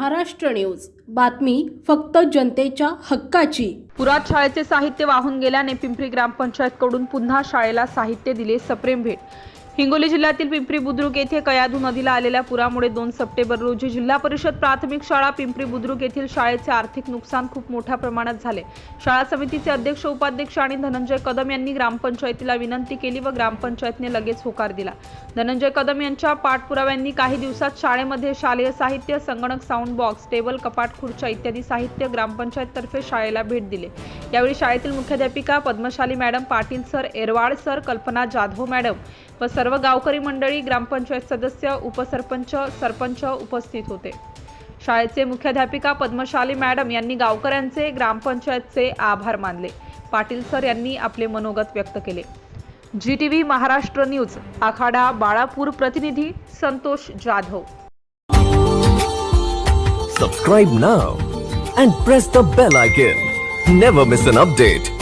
Maharashtra news. बातमी फक्त जनतेच्या हक्काची. पुरात शाळेचे साहित्य वाहून गेल्याने पिंपरी ग्रामपंचायतकडून पुन्हा शाळेला साहित्य दिले सप्रेम भेट. हिंगोली जिल्ह्यातील पिंपरी बुद्रुक येथे कयाधू नदीला आलेल्या पुरामुळे दोन सप्टेंबर रोजी जिल्हा परिषद प्राथमिक शाळा पिंपरी बुद्रुक येथील शाळेचे आर्थिक नुकसान खूप मोठ्या प्रमाणात झाले. शाळा समितीचे अध्यक्ष उपाध्यक्ष आणि धनंजय कदम यांनी ग्रामपंचायतीला विनंती केली व ग्रामपंचायतने लगेच होकार दिला. धनंजय कदम यांच्या पाठपुराव्यांनी काही दिवसात शाळेमध्ये शालेय साहित्य संगणक साऊंड बॉक्स टेबल कपाट खुर्च्या इत्यादी साहित्य ग्रामपंचायततर्फे शाळेला भेट दिले. यावेळी शाळेतील मुख्याध्यापिका Padmashali madam Patil sir Erwad sir Kalpana Jadhav madam व सर्व गावकरी मंडळी ग्रामपंचायत सदस्य उपसरपंच सरपंच उपस्थित होते. शाळेचे मुख्याध्यापिका पद्मशाली मॅडम यांनी गावकऱ्यांचे ग्रामपंचायतचे आभार मानले. पाटील सर यांनी आपले मनोगत व्यक्त केले. G T V Maharashtra news Akhada Balapur प्रतिनिधी Santosh Jadhav. Subscribe now and press the bell icon never miss an update